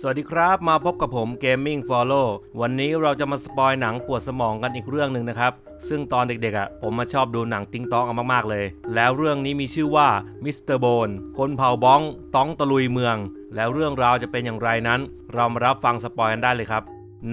สวัสดีครับ มาพบกับผม Gaming Follow วันนี้เราจะมาสปอยหนังปวดสมองกันอีกเรื่องหนึ่งนะครับ ซึ่งตอนเด็กๆอะผมมาชอบดูหนังติ้งตองเอามากๆเลย แล้วเรื่องนี้มีชื่อว่ามิสเตอร์โบนคนเผาบ้องต้องตะลุยเมือง แล้วเรื่องราวจะเป็นอย่างไรนั้น เรามารับฟังสปอยกันได้เลยครับ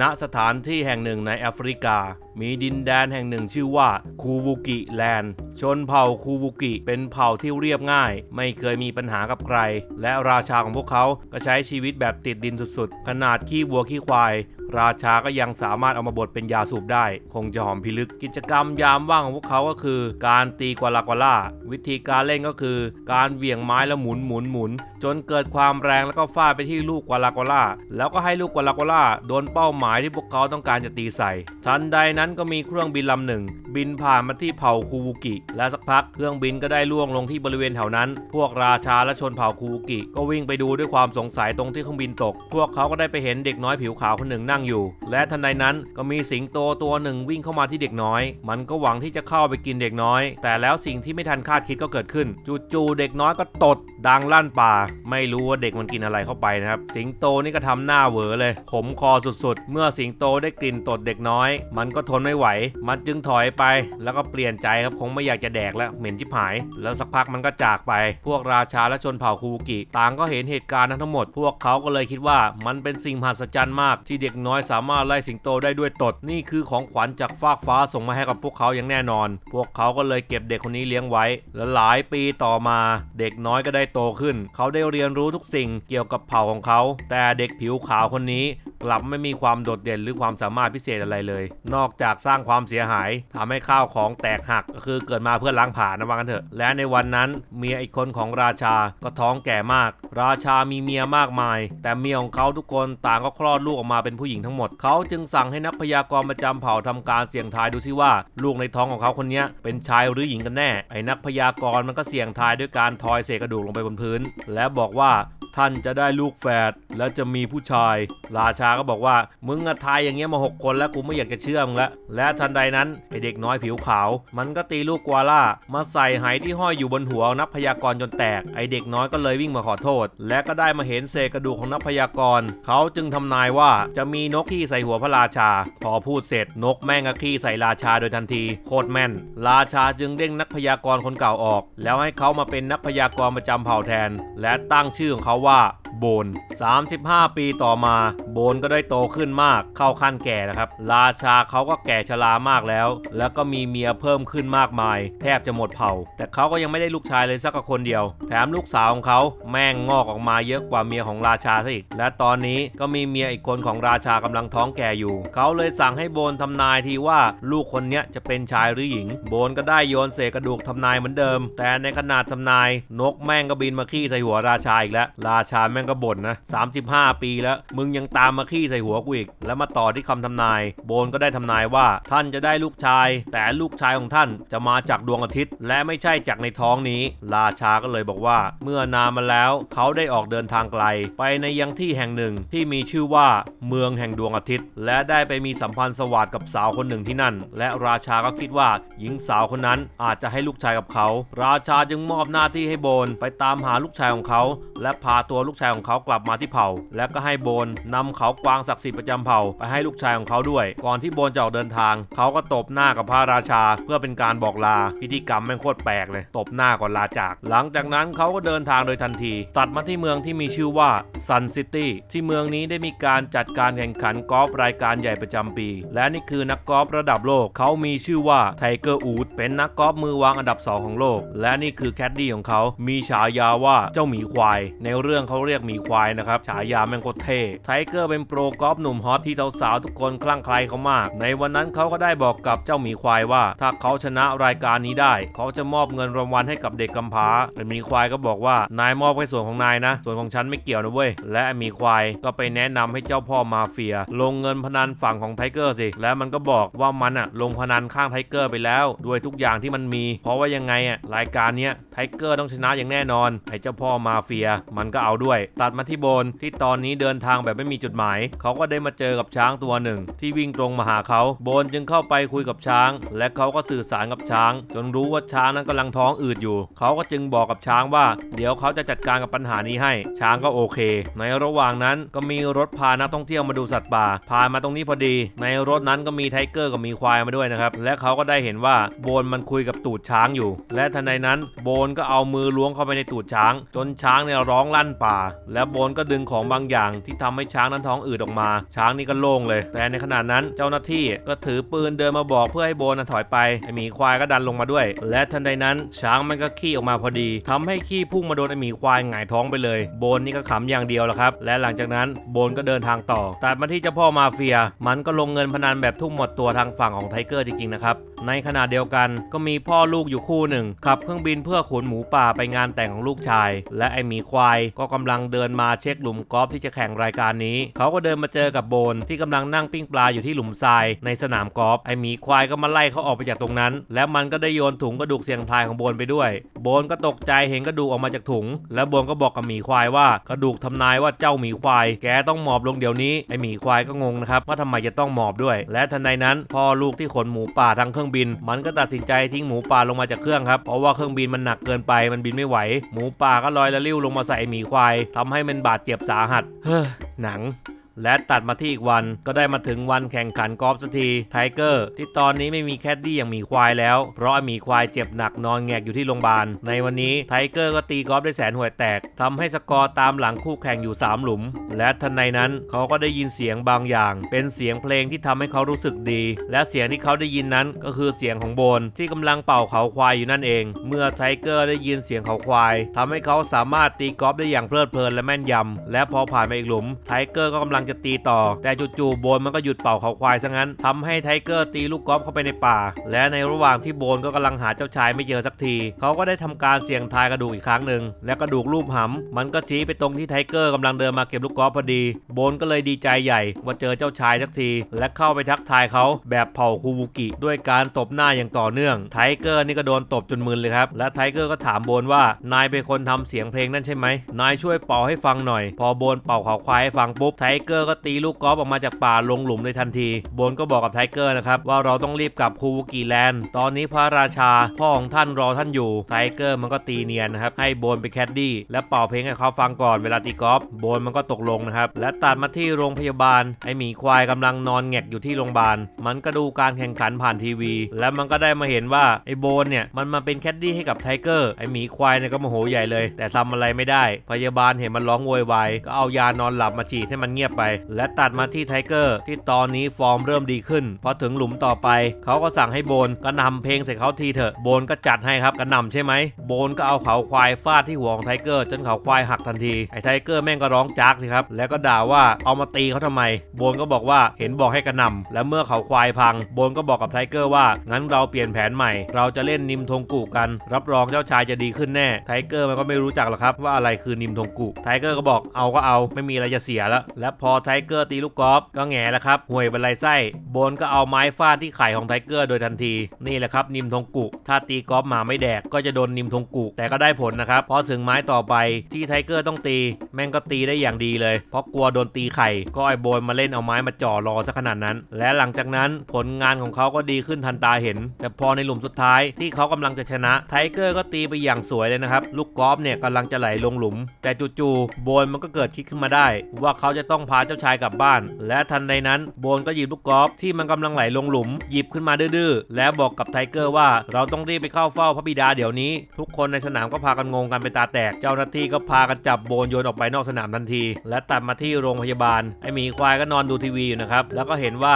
ณสถานที่แห่งหนึ่งในแอฟริกา มีดินแดนแห่งหนึ่งชื่อว่าคูวูกิแลนด์ ชนเผ่าคูวูกิเป็นเผ่าที่เรียบง่าย ไม่เคยมีปัญหากับใคร และราชาของพวกเขาก็ใช้ชีวิตแบบติดดินสุดๆ ขนาดขี้วัวขี้ควาย ราชาก็ยังสามารถเอามาบดเป็นยาสูบได้ คงจะหอมพิลึกกิจกรรมยามว่างของพวกเขาก็คือ การตีกวาลากวาล่าวิธีการเล่นก็คือ การเหวี่ยงไม้แล้วหมุนหมุนหมุนจนเกิดความแรงแล้วก็ฟาดไปที่ลูกกวาลากวาล่าแล้วก็ให้ลูกกวาลากวาล่าโดนเป้าหมายที่พวกเขาต้องการจะตีใส่ ทันใดนั้นก็มีเครื่องบินลำหนึ่ง บินผ่านมาที่เผ่าคูวูกิ และสักพักเครื่องบินก็ได้ล่วงลงที่บริเวณแถวนั้น พวกราชาและชนเผ่าคูวูกิ ก็วิ่งไปดูด้วยความสงสัยตรงที่เครื่องบินตก พวกเขาก็ได้ไปเห็นเด็กน้อยผิวขาวคนหนึ่งนงอยู่ และทันใดนั้นก็มีสิงโตตัวหนึ่งวิ่งเข้ามาที่เด็กน้อย มันก็หวังที่จะเข้าไปกินเด็กน้อย แต่แล้วสิ่งที่ไม่ทันคาดคิดก็เกิดขึ้น จู่ๆเด็กน้อยก็ตดดังลั่นป่า ไม่รู้ว่าเด็กมันกินอะไรเข้าไปนะครับ สิงโตนี่ก็ทำหน้าเหวอเลย ขมคอสุดๆ เมื่อสิงโตได้กลิ่นตดเด็กน้อย มันก็ทนไม่ไหว มันจึงถอยไป แล้วก็เปลี่ยนใจครับคงไม่อยากจะแดกแล้วเหม็นชิบหาย แล้วสักพักมันก็จากไป พวกราชาและชนเผ่าคูกิ ต่างก็เห็นเหตุการณ์นั้นทั้งหมด พวกเขาก็เลยคิดว่ามันเป็นสิ่งมหัศจรรย์มากที่เด็กน้อยสามารถไล่สิงโตได้ด้วยตด นี่คือของขวัญจากฟากฟ้าส่งมาให้กับพวกเขาอย่างแน่นอน พวกเขาก็เลยเก็บเด็กคนนี้เลี้ยงไว้ และหลายปีต่อมา เด็กน้อยก็ได้โตขึ้น เขาได้เรียนรู้ทุกสิ่งเกี่ยวกับเผ่าของเขา แต่เด็กผิวขาวคนนี้กลับไม่มีความโดดเด่นหรือความสามารถพิเศษอะไรเลย นอกจากสร้างความเสียหายทำให้ข้าวของแตกหักก็คือเกิดมาเพื่อล้างผ่านนะว่ากันเถอะ และในวันนั้นเมียอีกคนของราชาก็ท้องแก่มาก ราชามีเมียมากมาย แต่เมียของเขาทุกคนต่างก็คลอดลูกออกมาเป็นผู้หญิงทั้งหมด เขาจึงสั่งให้นักพยากรณ์ประจำเผ่าทำการเสี่ยงทายดูซิว่า ลูกในท้องของเขาคนนี้เป็นชายหรือหญิงกันแน่ ไอ้นักพยากรณ์มันก็เสี่ยงทายด้วยการทอยเศษกระดูกลงไปบนพื้น และบอกว่า ท่านจะได้ลูกแฝดแล้วจะมีผู้ชาย ราชาก็บอกว่ามึงอะทายอย่างเงี้ยมาหกคนแล้วกูไม่อยากจะเชื่อมึงละและทันใดนั้นไอเด็กน้อยผิวขาว มันก็ตีลูกกวาล่ามาใส่ไหที่ห้อยอยู่บนหัวนักพยากรจนแตกไอเด็กน้อยก็เลยวิ่งมาขอโทษ และก็ได้มาเห็นเศษกระดูกของนักพยากรเขาจึงทำนายว่าจะมีนกขี้ใส่หัวพระราชา พอพูดเสร็จนกแม่งก็ขี้ใส่ราชาโดยทันที โคตรแม่น ราชาจึงเด้งนักพยากรคนเก่าออก แล้วให้เขามาเป็นนักพยากรประจำเผ่าแทน และตั้งชื่อของเขาว่าโบน 35 ปีต่อมา โบนก็ได้โตขึ้นมากเข้าขั้นแก่นะครับ ราชาเขาก็แก่ชรามากแล้ว แล้วก็มีเมียเพิ่มขึ้นมากมาย แทบจะหมดเผ่า แต่เขาก็ยังไม่ได้ลูกชายเลยสักคนเดียว แถมลูกสาวของเขาแม่งงอกออกมาเยอะกว่าเมียของราชาซะอีก และตอนนี้ก็มีเมียอีกคนของราชากำลังท้องแก่อยู่ เขาเลยสั่งให้โบนทำนายทีว่าลูกคนนี้จะเป็นชายหรือหญิง โบนก็ได้โยนเศษกระดูกทำนายเหมือนเดิม แต่ในขนาดทำนายนกแม่งก็บินมาขี้ใส่หัวราชาอีกแล้วราชาแม่งก็บ่นนะ 35 ปีแล้ว มึงยังตามมาขี้ใส่หัวกูอีก แล้วมาต่อที่คำทำนาย โบนก็ได้ทำนายว่าท่านจะได้ลูกชาย แต่ลูกชายของท่านจะมาจากดวงอาทิตย์ และไม่ใช่จากในท้องนี้ ราชาก็เลยบอกว่า เมื่อนานมาแล้วเขาได้ออกเดินทางไกล ไปในยังที่แห่งหนึ่งที่มีชื่อว่าเมืองแห่งดวงอาทิตย์ และได้ไปมีสัมพันธ์สวัสดกับสาวคนหนึ่งที่นั่น และราชาก็คิดว่า หญิงสาวคนนั้นอาจจะให้ลูกชายกับเขา ราชาจึงมอบหน้าที่ให้โบนไปตามหาลูกชายของเขา และพาตัวลูกชายของเขากลับมาที่เผ่า และก็ให้โบนนำเขากวางศักดิ์สิทธิ์ประจำเผ่าไปให้ลูกชายของเขาด้วย ก่อนที่โบนจะออกเดินทาง เขาก็ตบหน้ากับพระราชา เพื่อเป็นการบอกลาพิธีกรรมแม่งโคตรแปลกเลย ตบหน้าก่อนลาจาก หลังจากนั้นเขาก็เดินทางโดยทันที ตัดมาที่เมืองที่มีชื่อว่าซันซิตี้ที่เมืองนี้ได้มีการจัดการแข่งขันกอล์ฟรายการใหญ่ประจำปี และนี่คือนักกอล์ฟระดับโลก เขามีชื่อว่าไทเกอร์อูดเป็นนักกอล์ฟมือวางอันดับ 2 ของโลก และนี่คือแคดดี้ของเขา มีฉายาว่าเจ้าหมีควาย ในเรื่องเขาเรียกหมีควายนะครับ ฉายาแมงโคเท่ไทเกอร์เป็นโปรกอล์ฟหนุ่มฮอตที่สาวๆทุกคนคลั่งไคล้เขามาก ในวันนั้นเขาก็ได้บอกกับเจ้าหมีควายว่า ถ้าเขาชนะรายการนี้ได้ เขาจะมอบเงินรางวัลให้กับเด็กกำพร้าแต่หมีควายก็บอกว่านายมอบแค่ส่วนของนายนะ ส่วนของฉันไม่เกี่ยวนะเว้ยและหมีควายก็ไปแนะนำให้เจ้าพ่อมาเฟีย ลงเงินพนันฝั่งของไทเกอร์สิและมันก็บอกว่ามันอะลงพนันข้างไทเกอร์ไปแล้ว ด้วยทุกอย่างที่มันมี เพราะว่ายังไงอะรายการเนี้ยไทเกอร์ต้องชนะอย่างแน่นอนไอ้เจ้าพ่อมาเฟีย มันก็เอาด้วยตัดมาที่โบนที่ตอนนี้เดินทางแบบไม่มีจุดหมาย เขาก็ได้มาเจอกับช้างตัวหนึ่ง ที่วิ่งตรงมาหาเขาโบนจึงเข้าไปคุยกับช้าง และเขาก็สื่อสารกับช้าง จนรู้ว่าช้างนั้นกำลังท้องอืดอยู่ เขาก็จึงบอกกับช้างว่า เดี๋ยวเขาจะจัดการกับปัญหานี้ให้ ช้างก็โอเค ในระหว่างนั้นก็มีรถพานักท่องเที่ยวมาดูสัตว์ป่าผ่านมาตรงนี้พอดี ในรถนั้นก็มีไทเกอร์กับมีควายมาด้วยนะครับและเขาก็ได้เห็นว่าโบนมันคุยกับตูดช้างอยู่ และทันใดนั้นโบนก็เอามือล้วงเข้าไปในตูดช้าง จนช้างเนี่ยร้องลั่นป่าและโบนก็ดึงของบางอย่างที่ทำให้ช้างนั้นท้องอืดออกมา ช้างนี่ก็โล่งเลย แต่ในขณะนั้นเจ้าหน้าที่ก็ถือปืนเดินมาบอกเพื่อให้โบนนะถอยไปไอหมีควายก็ดันลงมาด้วย และทันใดนั้นช้างมันก็ขี้ออกมาพอดีทำให้ขี้พุ่งมาโดนไอหมีควายหงายท้องไปเลย โบนนี่ก็ขำอย่างเดียวแหละครับ และหลังจากนั้นโบนก็เดินทางต่อตัดมาที่เจ้าพ่อมาเฟีย มันก็ลงเงินพนันแบบทุ่มหมดตัวทางฝั่งของไทเกอร์จริงๆนะครับ ในขณะเดียวกันก็มีพ่อลูกอยู่คู่หนึ่งขับเครื่องบินเพื่อขนหมูป่าไปงานแต่งของลูกชาย และไอหมีควายก็กำลังเดินมาเช็คหลุมกอล์ฟที่จะแข่งรายการนี้ เขาก็เดินมาเจอกับโบนที่กำลังนั่งปิ้งปลาอยู่ที่หลุมทรายในสนามกอล์ฟไอหมีควายก็มาไล่เขาออกไปจากตรงนั้น และมันก็ได้โยนถุงกระดูกเสียงทายของโบนไปด้วย โบนก็ตกใจเห็นกระดูกออกมาจากถุง และโบนก็บอกกับหมีควายว่ากระดูกทำนายว่าเจ้าหมีควาย แกต้องหมอบลงเดี๋ยวนี้ไอหมีควายก็งงนะครับว่าทำไมจะต้องหมอบด้วย และทันใดนั้นพ่อลูกที่ขนหมูป่าทางเครื่องบิน มันก็ตัดสินใจทิ้งหมูป่าลงมาจากเครื่องครับเพราะว่าเครื่องบินมันหนักเกินไปมันบินไม่ไหว หมูป่าก็ลอยละลิ้วลงมาใส่หมีควายทำให้มันบาดเจ็บสาหัส เฮ้อหนัง และตัดมาที่อีกวันก็ได้มาถึงวันแข่งขันกอล์ฟสักทีไทเกอร์ที่ตอนนี้ไม่มีแคดดี้อย่างมีควายแล้ว เพราะไอ้มีควายเจ็บหนักนอนแงกอยู่ที่โรงพยาบาล ในวันนี้ไทเกอร์ก็ตีกอล์ฟได้แสนห่วยแตกทำให้สกอร์ตามหลังคู่แข่งอยู่ 3 หลุม และทันในนั้นเขาก็ได้ยินเสียงบางอย่าง เป็นเสียงเพลงที่ทำให้เขารู้สึกดี และเสียงที่เขาได้ยินนั้นก็คือเสียงของโบนที่กำลังเป่าเขาควายอยู่นั่นเอง เมื่อไทเกอร์ได้ยินเสียงเขาควายทำให้เขาสามารถตีกอล์ฟได้อย่างเพลิดเพลินและแม่นยำและพอผ่านไปอีกหลุมไทเกอร์ก็กำลังจะตีต่อ แต่จู่ๆโบนมันก็หยุดเป่าเขาควายซะงั้นทำให้ไทเกอร์ตีลูกกอล์ฟเข้าไปในป่า และในระหว่างที่โบนก็กำลังหาเจ้าชายไม่เจอสักที เขาก็ได้ทำการเสี่ยงทายกระดูกอีกครั้งหนึ่งและกระดูกรูปหำมันก็ชี้ไปตรงที่ไทเกอร์กำลังเดินมาเก็บลูกกอล์ฟพอดี โบนก็เลยดีใจใหญ่ว่าเจอเจ้าชายสักที และเข้าไปทักทายเขาแบบเผ่าคูวูกิ ด้วยการตบหน้าอย่างต่อเนื่องไทเกอร์นี่ก็โดนตบจนมึนเลยครับและไทเกอร์ก็ถามโบนว่านายเป็นคนทำเสียงเพลงนั่นใช่ไหมนายช่วยเป่าให้ฟังหน่อย พอโบนเป่าเขาควายให้ฟังปุ๊บไทเกอร์ก็ตีลูกกอล์ฟออกมาจากป่าลงหลุมเลยทันที โบนก็บอกกับไทเกอร์นะครับว่าเราต้องรีบกลับคูวูกิแลนด์ ตอนนี้พระราชาพ่อของท่านรอท่านอยู่ ไทเกอร์มันก็ตีเนียนนะครับให้โบนไปแคดดี้และเป่าเพลงให้เขาฟังก่อนเวลาตีกอล์ฟ โบนมันก็ตกลงนะครับ และตัดมาที่โรงพยาบาล ไอหมีควายกำลังนอนแงกอยู่ที่โรงพยาบาล มันก็ดูการแข่งขันผ่านทีวี และมันก็ได้มาเห็นว่าไอโบนเนี่ยมันมาเป็นแคดดี้ให้กับไทเกอร์ ไอหมีควายเนี่ยก็โมโหใหญ่เลย แต่ทำอะไรไม่ได้ พยาบาลเห็นมันร้องโวยวายก็เอายานอนหลับมาฉีดให้มันเงียบไปและตัดมาที่ไทเกอร์ที่ตอนนี้ฟอร์มเริ่มดีขึ้นพอถึงหลุมต่อไป เขาก็สั่งให้โบนกระนำเพลงใส่เขาทีเถอะโบนก็จัดให้ครับกระนำใช่ไหมโบนก็เอาเขาควายฟาดที่หัวของไทเกอร์จนเขาควายหักทันทีไอ้ไทเกอร์แม่งก็ร้องจากสิครับ แล้วก็ด่าว่าเอามาตีเขาทำไม โบนก็บอกว่าเห็นบอกให้กระนำและเมื่อเขาควายพัง โบนก็บอกกับไทเกอร์ว่างั้นเราเปลี่ยนแผนใหม่ เราจะเล่นนิมทงกุกัน รับรองเจ้าชายจะดีขึ้นแน่ไทเกอร์มันก็ไม่รู้จักหรอกครับว่าอะไรคือนิมทงกุไทเกอร์ก็บอกเอาก็เอาไม่มีอะไรจะเสียแล้วและพอไทเกอร์ตีลูกกอล์ฟก็แง่แล้วครับห่วยเป็นไรไส้โบนก็เอาไม้ฟาดที่ไข่ของไทเกอร์โดยทันที นี่แหละครับนิมทงกุถ้าตีกอล์ฟมาไม่แดกก็จะโดนนิมทงกุแต่ก็ได้ผลนะครับพอถึงไม้ต่อไปที่ไทเกอร์ต้องตี แม่งก็ตีได้อย่างดีเลย เพราะกลัวโดนตีไข่ก็ไอ้โบนมาเล่นเอาไม้มาจ่อรอซะขนาดนั้น และหลังจากนั้นผลงานของเขาก็ดีขึ้นทันตาเห็น แต่พอในหลุมสุดท้ายที่เขากำลังจะชนะไทเกอร์ก็ตีไปอย่างสวยเลยนะครับลูกกอล์ฟเนี่ยกำลังจะไหลลงหลุม แต่จู่ๆโบนมันก็เกิดคิดขึ้นมาได้ ว่าเขาจะต้องพาเจ้าชายกลับบ้าน และทันใดนั้นโบนก็หยิบลูกกอล์ฟที่มันกำลังไหลลงหลุมหยิบขึ้นมาดื้อๆ และบอกกับไทเกอร์ว่าเราต้องรีบไปเข้าเฝ้าพระบิดาเดี๋ยวนี้ ทุกคนในสนามก็พากันงงกันเป็นตาแตก เจ้าหน้าที่ก็พากันจับโบนโยนออกไปนอกสนามทันที และตัดมาที่โรงพยาบาลไอหมีควายก็นอนดูทีวีอยู่นะครับแล้วก็เห็นว่า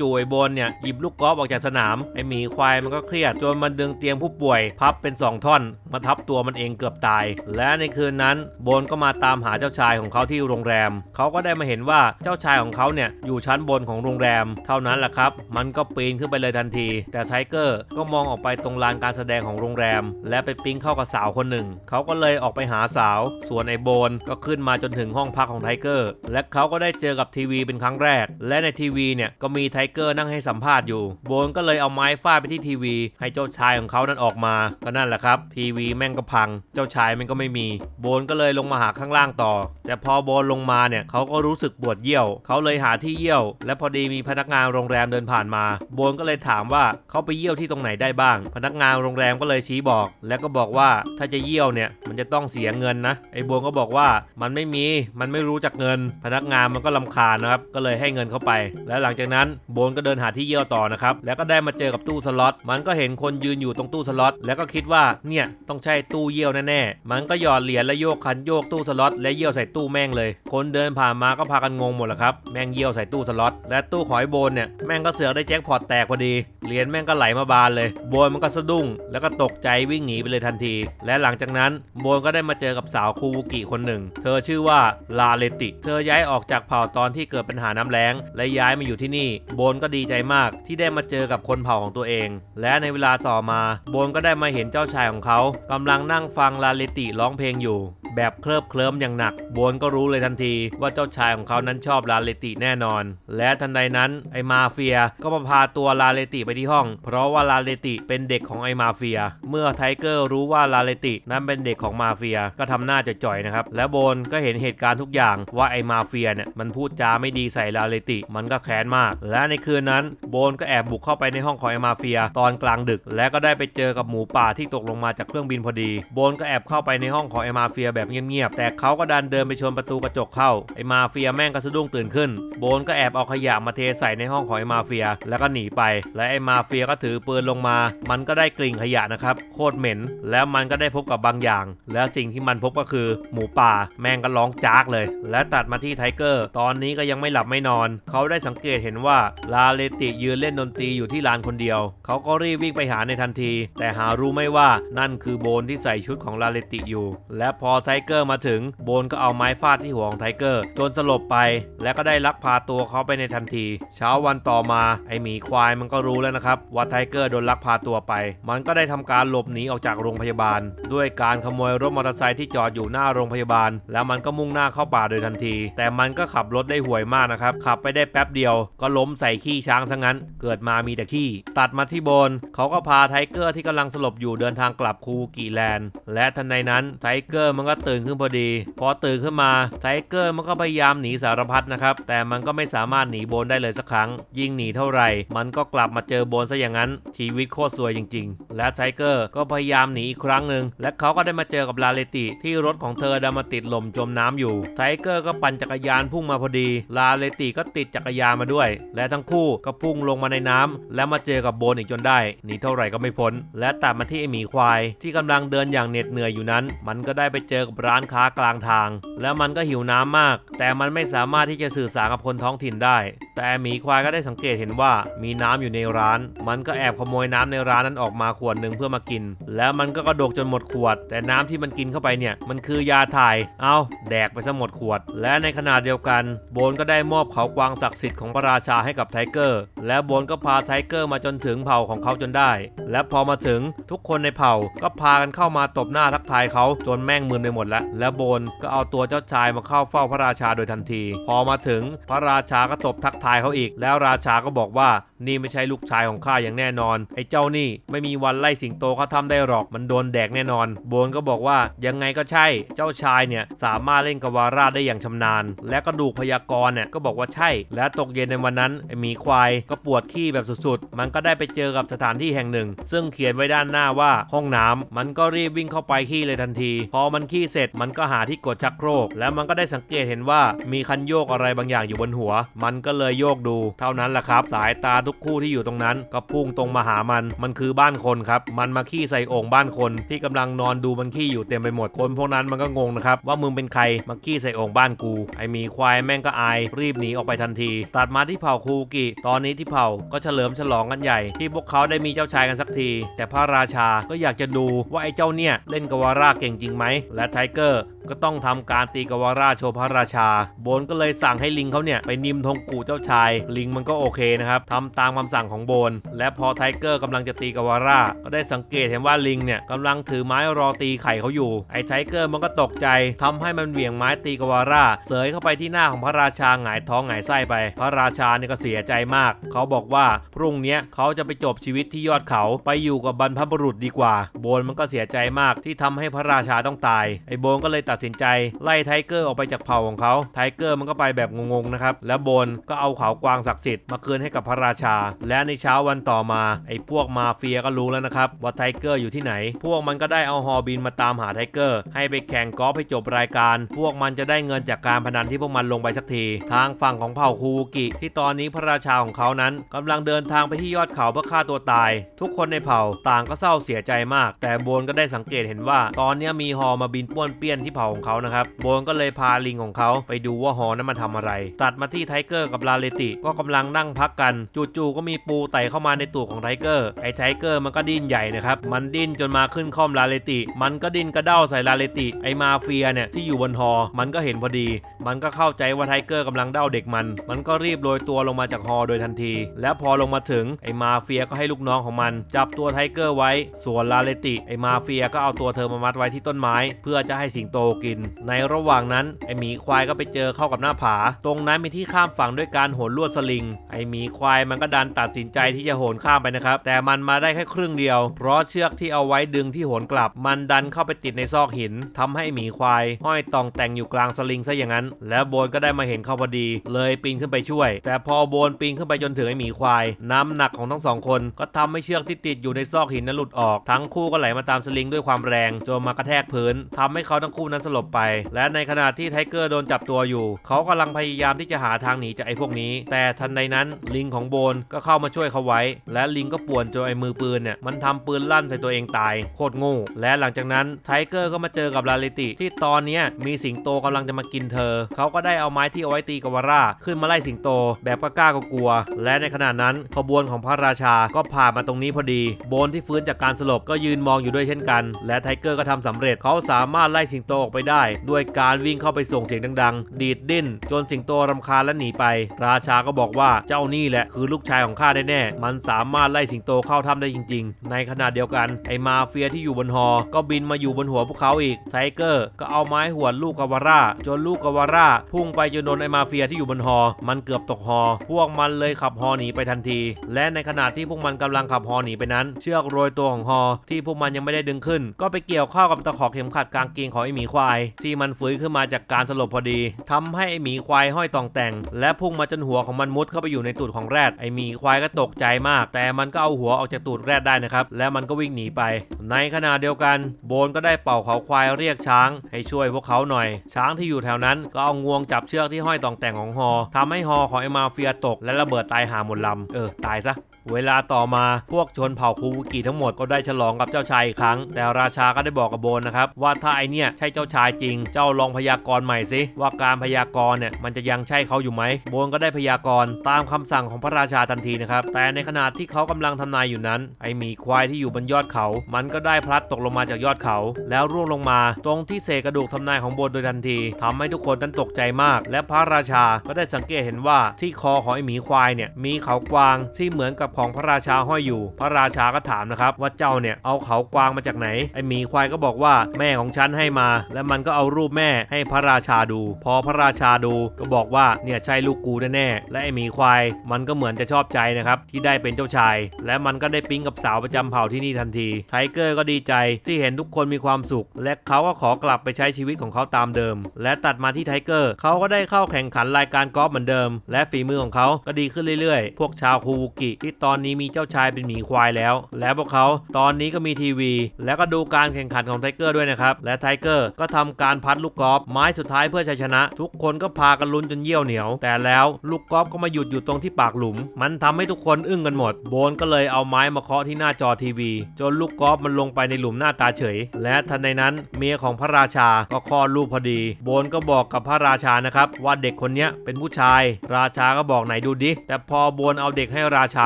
จู่ๆไอโบนเนี่ยหยิบลูกกอล์ฟออกจากสนามไอหมีควายมันก็เครียดจนมันดึงเตียงผู้ป่วยพับเป็นสองท่อน มาทับตัวมันเองเกือบตาย และในคืนนั้นโบนก็มาตามหาเจ้าชายของเขาที่โรงแรม เขาก็ได้มาเห็นนว่าเจ้าชายของเขาเนี่ยอยู่ชั้นบนของโรงแรม เท่านั้นแหละครับ มันก็ปีนขึ้นไปเลยทันที แต่ไทเกอร์ก็มองออกไปตรงลานการแสดงของโรงแรม และไปปิ๊งเข้ากับสาวคนหนึ่ง เขาก็เลยออกไปหาสาว ส่วนไอโบนก็ขึ้นมาจนถึงห้องพักของไทเกอร์ และเขาก็ได้เจอกับทีวีเป็นครั้งแรก และในทีวีเนี่ยก็มีไทเกอร์นั่งให้สัมภาษณ์อยู่ โบนก็เลยเอาไม้ฟาดไปที่ทีวี ให้เจ้าชายของเขานั้นออกมา ก็นั่นแหละครับ ทีวีแม่งก็พัง เจ้าชายมันก็ไม่มี โบนก็เลยลงมาหาข้างล่างต่อ แต่พอโบนลงมาเนี่ยเขาก็รู้สึกสึกปวดเยี่ยว เขาเลยหาที่เยี่ยว และพอดีมีพนักงานโรงแรมเดินผ่านมาโบนก็เลยถามว่าเขาไปเยี่ยวที่ตรงไหนได้บ้าง พนักงานโรงแรมก็เลยชี้บอก แล้วก็บอกว่าถ้าจะเยี่ยวเนี่ยมันจะต้องเสียเงินนะไอ้โบนก็บอกว่ามันไม่มีมันไม่รู้จักเงิน พนักงานมันก็ลำคาญนะครับก็เลยให้เงินเข้าไป และหลังจากนั้นโบนก็เดินหาที่เยี่ยวต่อนะครับแล้วก็ได้มาเจอกับตู้สล็อตมันก็เห็นคนยืนอยู่ตรงตู้สล็อตแล้วก็คิดว่าเนี่ยต้องใช่ตู้เยี่ยวแน่ๆมันก็หยอดเหรียญและโยกคันโยกตู้สล็อตและเยี่ยวใส่ตู้แม่งเลย คนเดินผ่านมาก็พากันงงหมดแหละครับ แม่งเยี่ยวใส่ตู้สล็อต และตู้ขอยโบนเนี่ย แม่งก็เสือกได้แจ็คพอตแตกพอดี เหรียญแม่งก็ไหลมาบานเลย โบนมันก็สะดุ้ง แล้วก็ตกใจวิ่งหนีไปเลยทันที และหลังจากนั้นโบนก็ได้มาเจอกับสาวคูวุกิคนหนึ่ง เธอชื่อว่าลาเลติ เธอย้ายออกจากเผ่าตอนที่เกิดปัญหาน้ำแล้ง และย้ายมาอยู่ที่นี่ โบนก็ดีใจมากที่ได้มาเจอกับคนเผ่าของตัวเอง และในเวลาต่อมาโบนก็ได้มาเห็นเจ้าชายของเขากำลังนั่งฟังลาเลติร้องเพลงอยู่ แบบเคลิบเคลิ้มอย่างหนัก โบนก็รู้เลยทันทีว่าเจ้าชายของเขานั้นชอบลาเลติแน่นอน และทันใดนั้นไอมาเฟียก็มาพาตัวลาเลติไปที่ห้อง เพราะว่าลาเลติเป็นเด็กของไอมาเฟีย เมื่อไทเกอร์รู้ว่าลาเลตินั้นเป็นเด็กของมาเฟียก็ทำหน้าจ่อยๆนะครับ และโบนก็เห็นเหตุการณ์ทุกอย่างว่าไอมาเฟียเนี่ยมันพูดจาไม่ดีใส่ลาเลติ มันก็แค้นมาก และในคืนนั้นโบนก็แอบบุกเข้าไปในห้องของไอมาเฟีย ตอนกลางดึก และก็ได้ไปเจอกับหมูป่าที่ตกลงมาจากเครื่องบินพอดี โบนก็แอบเข้าไปในห้องของไอมาเฟียแบบเงียบๆแต่เขาก็ดันเดินไปชนประตูกระจกเข้าไอมาเฟียแม่งก็สะดุ้งตื่นขึ้น โบนก็แอบเอาขยะมาเทใส่ในห้องของไอมาเฟีย แล้วก็หนีไป และไอมาเฟียก็ถือปืนลงมา มันก็ได้กลิ่นขยะนะครับ โคตรเหม็น แล้วมันก็ได้พบกับบางอย่าง และสิ่งที่มันพบก็คือ หมูป่า แม่งก็ร้องจากเลย และตัดมาที่ไทเกอร์ ตอนนี้ก็ยังไม่หลับไม่นอน เขาได้สังเกตเห็นว่าลาเลติยืนเล่นดนตรีอยู่ที่ลานคนเดียว เขาก็รีบวิ่งไปหาในทันที แต่หารู้ไม่ว่านั่นคือโบนที่ใส่ชุดของลาเลติอยู่ และพอไทเกอร์มาถึง โบนก็เอาไม้ฟาดที่หัวของไทเกอร์จนสลบไป และก็ได้ลักพาตัวเขาไปในทันที เช้าวันต่อมาไอหมีควายมันก็รู้แล้วนะครับว่าไทเกอร์โดนลักพาตัวไป มันก็ได้ทำการหลบหนีออกจากโรงพยาบาล ด้วยการขโมยรถมอเตอร์ไซค์ที่จอดอยู่หน้าโรงพยาบาล แล้วมันก็มุ่งหน้าเข้าป่าโดยทันที แต่มันก็ขับรถได้ห่วยมากนะครับขับไปได้แป๊บเดียว ก็ล้มใส่ขี้ช้างซะงั้น เกิดมามีแต่ขี้ตัดมาที่โบนเขาก็พาไทเกอร์ที่กำลังสลบอยู่เดินทางกลับคูกิแลนด์ และทันใดนั้นไทเกอร์มันก็ตื่นขึ้นพอดี พอตื่นขึ้นมาไทเกอร์มันก็พยายามหนีสารพัดนะครับ แต่มันก็ไม่สามารถหนีโบนได้เลยสักครั้ง ยิ่งหนีเท่าไหร่ มันก็กลับมาเจอโบนซะอย่างนั้น ชีวิตโคตรซวยจริง ๆ และไทเกอร์ก็พยายามหนีอีกครั้งหนึ่ง และเขาก็ได้มาเจอกับลาเลติ ที่รถของเธอดันมาติดลมจมน้ำอยู่ ไทเกอร์ก็ปั่นจักรยานพุ่งมาพอดี ลาเลติก็ติดจักรยานมาด้วย และทั้งคู่ก็พุ่งลงมาในน้ำและมาเจอกับโบนอีกจนได้ หนีเท่าไหร่ก็ไม่พ้น และตัดมาที่ไอหมีควาย ที่กำลังเดินอย่างเหน็ดเหนื่อยอยู่นั้น มันก็ได้ไปเจอกับร้านค้ากลางทาง แล้วมันก็หิวน้ำมาก แต่มันไม่สามารถที่จะสื่อสารกับคนท้องถิ่นได้ แต่หมีควายก็ได้สังเกตเห็นว่ามีน้ำอยู่ในร้าน มันก็แอบขโมยน้ำในร้านนั้นออกมาขวดหนึ่งเพื่อมากิน แล้วมันก็กระดกจนหมดขวด แต่น้ำที่มันกินเข้าไปเนี่ยมันคือยาถ่าย เอาแดกไปซะหมดขวด และในขณะเดียวกัน โบนก็ได้มอบเขากวางศักดิ์สิทธิ์ของพระราชาให้กับไทเกอร์ และโบนก็พาไทเกอร์มาจนถึงเผ่าของเขาจนได้ และพอมาถึงทุกคนในเผ่าก็พากันเข้ามาตบหน้าทักทายเขาจนแม่งมึนไปหมดแล้ว และโบนก็เอาตัวเจ้าชายมาเข้าเฝ้าพระราชาโดยทันทีพอมาถึงพระราชาก็ตบทักทายเขาอีก แล้วราชาก็บอกว่านี่ไม่ใช่ลูกชายของข้าอย่างแน่นอน ไอ้เจ้านี่ไม่มีวันไล่สิงโตเขาทำได้หรอกมันโดนแดกแน่นอน โบนก็บอกว่ายังไงก็ใช่เจ้าชายเนี่ยสามารถเล่นกวาราได้อย่างชำนาญ และกระดูกพยากรณ์เนี่ยก็บอกว่าใช่ และตกเย็นในวันนั้นไอ้หมีควายก็ปวดขี้แบบสุดๆ มันก็ได้ไปเจอกับสถานที่แห่งหนึ่ง ซึ่งเขียนไว้ด้านหน้าว่าห้องน้ำมันก็รีบวิ่งเข้าไปขี้เลยทันที พอมันขี้เสร็จมันก็หาที่กดชักโครก แล้วมันก็ได้สังเกตเห็นว่ามีีคันโยกอะไรบางอย่างอยู่บนหัว มันก็เลยโยกดู เท่านั้นแหละครับ สายตาทุกคู่ที่อยู่ตรงนั้น ก็พุ่งตรงมาหามัน มันคือบ้านคนครับ มันมาขี้ใส่โอ่งบ้านคนที่กำลังนอนดูมันขี้อยู่เต็มไปหมด คนพวกนั้นมันก็งงนะครับว่ามึงเป็นใครมาขี้ใส่โอ่งบ้านกู ไอหมีควายแม่งก็อาย รีบหนีออกไปทันที ตัดมาที่เผ่าคูกิ ตอนนี้ที่เผ่าก็เฉลิมฉลองกันใหญ่ ที่พวกเขาได้มีเจ้าชายกันสักที แต่พระราชาก็อยากจะดูว่าไอ้เจ้าเนี่ยเล่นกวาร่าเก่งจริงไหม และไทเกอร์ ก็ต้องทำการตีกวาร่าโชพระราชาโบนก็เลยสั่งให้ลิงเขาเนี่ยไปนิมทงกูเจ้าชาย ลิงมันก็โอเคนะครับทำตามคำสั่งของโบน และพอไทเกอร์กำลังจะตีกวาร่าก็ได้สังเกตเห็นว่าลิงเนี่ยกำลังถือไม้รอตีไข่เขาอยู่ ไอ้ไทเกอร์มันก็ตกใจทำให้มันเหวี่ยงไม้ตีกวาร่าเสยเข้าไปที่หน้าของพระราชาหงายท้องหงายไส้ไป พระราชาเนี่ยก็เสียใจมาก เขาบอกว่าพรุ่งนี้เขาจะไปจบชีวิตที่ยอดเขาไปอยู่กับบรรพบุรุษดีกว่า โบนมันก็เสียใจมากที่ทำให้พระราชาต้องตาย ไอ้โบนก็เลยตัดสินใจไล่ไทเกอร์ออกไปจากเผ่าของเขาไทเกอร์มันก็ไปแบบงงๆนะครับ แล้วโบนก็เอาเขากวางศักดิ์สิทธิ์มาคืนให้กับพระราชา และในเช้าวันต่อมา ไอ้พวกมาเฟียก็รู้แล้วนะครับ ว่าไทเกอร์อยู่ที่ไหน พวกมันก็ได้เอาฮอบินมาตามหาไทเกอร์ ให้ไปแข่งกอล์ฟให้จบรายการ พวกมันจะได้เงินจากการพนันที่พวกมันลงไปสักที ทางฝั่งของเผ่าคูวูกิ ที่ตอนนี้พระราชาของเขานั้นกำลังเดินทางไปที่ยอดเขาเพื่อฆ่าตัวตาย ทุกคนในเผ่าต่างก็เศร้าเสียใจมาก แต่โบนก็ได้สังเกตเห็นว่า ตอนนี้มีฮอมาบินป้วนเปี้ยนที่เผ่าของเขานะครับโบนก็เลยพาลิงของเขาไปดูว่าฮอนั้นมันทำอะไร ตัดมาที่ไทเกอร์กับลาเลติก็กำลังนั่งพักกัน จู่ๆก็มีปูไต่เข้ามาในตูดของไทเกอร์ไอ้ไทเกอร์มันก็ดิ้นใหญ่นะครับมันดิ้นจนมาขึ้นคล่อมลาเลติ มันก็ดิ้นกระเด้าใส่ลาเลติ ไอ้มาเฟียเนี่ยที่อยู่บนฮอมันก็เห็นพอดี มันก็เข้าใจว่าไทเกอร์กำลังเด้าเด็กมัน มันก็รีบโรยตัวลงมาจากฮอโดยทันที แล้วพอลงมาถึงไอ้มาเฟียก็ให้ลูกน้องของมัน จับตัวไทเกอร์ไว้ ส่วนลาเลติไอ้มาเฟียก็เอาตัวเธอมามัดไว้ที่ต้นไม้ เพื่อจะให้สิงโตกิน ในระหว่างนั้นไอหมีควายก็ไปเจอเข้ากับหน้าผา ตรงนั้นมีที่ข้ามฝั่งด้วยการโหนลวดสลิง ไอหมีควายมันก็ดันตัดสินใจที่จะโหนข้ามไปนะครับ แต่มันมาได้แค่ครึ่งเดียว เพราะเชือกที่เอาไว้ดึงที่โหนกลับ มันดันเข้าไปติดในซอกหินทำให้หมีควาย ห้อยตองแต่งอยู่กลางสลิงซะอย่างนั้น แล้วโบนก็ได้มาเห็นเข้าพอดี เลยปีนขึ้นไปช่วย แต่พอโบนปีนขึ้นไปจนถึงไอหมีควาย น้ำหนักของทั้งสองคน ก็ทำให้เชือกที่ติดอยู่ในซอกหินนั้นหลุดออก ทั้งคู่ก็ไหลมาตามสลิงด้วยความแรงจนมากระแทกพื้นทำให้เขาทั้งคู่นั้นสลบไป และในขณะที่ไทเกอร์โดนจับตัวอยู่ เขากำลังพยายามที่จะหาทางหนีจากไอ้พวกนี้ แต่ทันใดนั้นลิงของโบนก็เข้ามาช่วยเขาไว้ และลิงก็ป่วนจนไอ้มือปืนเนี่ยมันทำปืนลั่นใส่ตัวเองตายโคตรง่และหลังจากนั้นไทเกอร์ก็มาเจอกับลาเลติ ที่ตอนนี้มีสิงโตกำลังจะมากินเธอ เขาก็ได้เอาไม้ที่เอาไว้ตีกวาร่าขึ้นมาไล่สิงโต แบบกล้าก็กลัว และในขณะนั้นขบวนของพระราชาก็ผ่านมาตรงนี้พอดี โบนที่ฟื้นจากการสลบก็ยืนมองอยู่ด้วยเช่นกัน และไทเกอร์ก็ทำสำเร็จเขาสามารถไล่สิงโตกไปได้ ด้วยการวิ่งเข้าไปส่งเสียงดังๆ ดีดดิ้น จนสิงโตรำคาญและหนีไป ราชาก็บอกว่าเจ้านี่แหละคือลูกชายของข้าแน่ๆมันสามารถไล่สิงโตเข้าถ้ำได้จริง ๆ ในขณะเดียวกันไอมาเฟียที่อยู่บนฮอก็บินมาอยู่บนหัวพวกเขาอีกไทเกอร์ก็เอาไม้หวดลูกกาวาร่าจนลูกกาวาร่าพุ่งไปจนโดนไอมาเฟียที่อยู่บนฮอมันเกือบตกฮอพวกมันเลยขับฮอหนีไปทันที และในขณะที่พวกมันกำลังขับฮอหนีไปนั้น เชือกโรยตัวของฮอที่พวกมันยังไม่ได้ดึงขึ้น ก็ไปเกี่ยวเข้ากับตะขอเข็มขัดกางเกงของไอหมีควาย ที่มันฟื้นขึ้นมาจากการสลบพอดีทำให้ไอหมีควายห้อยตองแต่ง และพุ่งมาจนหัวของมันมุดเข้าไปอยู่ในตูดของแรดไอหมีควายก็ตกใจมาก แต่มันก็เอาหัวออกจากตูดแรดได้นะครับและมันก็วิ่งหนีไป ในขณะเดียวกันโบนก็ได้เป่าเขาควายเรียกช้าง ให้ช่วยพวกเขาหน่อย ช้างที่อยู่แถวนั้นก็เอางวงจับเชือกที่ห้อยตองแต่งของฮอทำให้ฮอของไอมาเฟียตกและระเบิดตายหาหมดลำเออตายซะ เวลาต่อมาพวกชนเผ่าคูวุกิทั้งหมดก็ได้ฉลองกับเจ้าชายอีกครั้ง แต่ราชาก็ได้บอกกับโบนนะครับ ว่าถ้าไอเนี่ยใช่เจ้าชายจริง เจ้าลองพยากรณ์ใหม่สิว่าการพยากรณ์เนี่ยมันจะยังใช่เขาอยู่ไหมโบนก็ได้พยากรณ์ตามคำสั่งของพระราชาทันทีนะครับแต่ในขณะที่เขากำลังทำนายอยู่นั้น ไอหมีควายที่อยู่บนยอดเขา มันก็ได้พลัดตกลงมาจากยอดเขา แล้วร่วงลงมา ตรงที่เศษกระดูกทำนายของโบนโดยทันทีทำให้ทุกคนนั้นตกใจมาก และพระราชาก็ได้สังเกตเห็นว่าที่คอของไอหมีควายเนี่ยมีเขากวางที่เหมือนกับของพระราชาห้อยอยู่ พระราชาก็ถามนะครับว่าเจ้าเนี่ยเอาเขากวางมาจากไหน ไอหมีควายก็บอกว่าแม่ของฉันให้มา และมันก็เอารูปแม่ให้พระราชาดู พอพระราชาดูก็บอกว่าเนี่ยใช่ลูกกูแน่ๆและไอหมีควายมันก็เหมือนจะชอบใจนะครับที่ได้เป็นเจ้าชาย และมันก็ได้ปิ๊งกับสาวประจำเผ่าที่นี่ทันที ไทเกอร์ก็ดีใจที่เห็นทุกคนมีความสุข และเขาก็ขอกลับไปใช้ชีวิตของเขาตามเดิม และตัดมาที่ไทเกอร์เขาก็ได้เข้าแข่งขันรายการกอล์ฟเหมือนเดิม และฝีมือของเขาก็ดีขึ้นเรื่อยๆ พวกชาวคูวุกิที่ตอนนี้มีเจ้าชายเป็นหมีควายแล้ว และพวกเขาตอนนี้ก็มีทีวี แล้วก็ดูการแข่งขันของไทเกอร์ด้วยนะครับ และไทเกอร์ก็ทำการพัดลูกกอล์ฟไม้สุดท้ายเพื่อชัยชนะ ทุกคนก็พากันลุ้นจนเยี่ยวเหนียว แต่แล้วลูกกอล์ฟก็มาหยุดอยู่ตรงที่ปากหลุม มันทำให้ทุกคนอึ้งกันหมด โบนก็เลยเอาไม้มาเคาะที่หน้าจอทีวี จนลูกกอล์ฟมันลงไปในหลุมหน้าตาเฉย และทันใดนั้นเมียของพระราชาก็คลอดลูกพอดี โบนก็บอกกับพระราชานะครับว่าเด็กคนนี้เป็นผู้ชาย ราชาก็บอกไหนดูดิแต่พอโบนเอาเด็กให้ราชา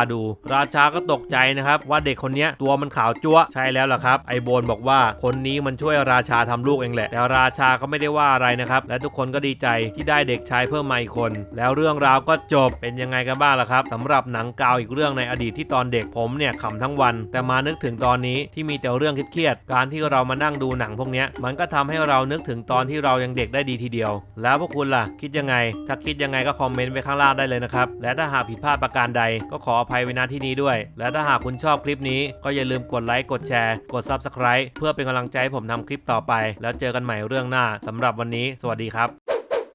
ดูราชาก็ตกใจนะครับว่าเด็กคนนี้ตัวมันขาวจั๊วใช่แล้วล่ะครับ ไอโบนบอกว่าคนนี้มันช่วยราชาทำลูกเองแหละ แต่ราชาก็ไม่ได้ว่าอะไรนะครับ และทุกคนก็ดีใจที่ได้เด็กชายเพิ่มมาอีกคน แล้วเรื่องราวก็จบเป็นยังไงกันบ้างล่ะครับสำหรับหนังกาวอีกเรื่องในอดีตที่ตอนเด็กผมเนี่ยขำทั้งวัน แต่มานึกถึงตอนนี้ที่มีแต่เรื่องเครียดการที่เรามานั่งดูหนังพวกนี้มันก็ทำให้เรานึกถึงตอนที่เรายังเด็กได้ดีทีเดียว แล้วพวกคุณล่ะ คิดยังไง ถ้าคิดยังไงก็คอมเมนต์ไว้ข้างล่างได้เลยนะครับและถ้าหากผิดพลาดประการใดก็ขออภัยไว้ณที่นี้ด้วย และถ้าหากคุณชอบคลิปนี้ก็อย่าลืมกดไลค์กดแชร์กด Subscribe เพื่อเป็นกำลังใจให้ผมทำคลิปต่อไป แล้วเจอกันใหม่เรื่องหน้าสำหรับวันนี้ สวัสดีครับ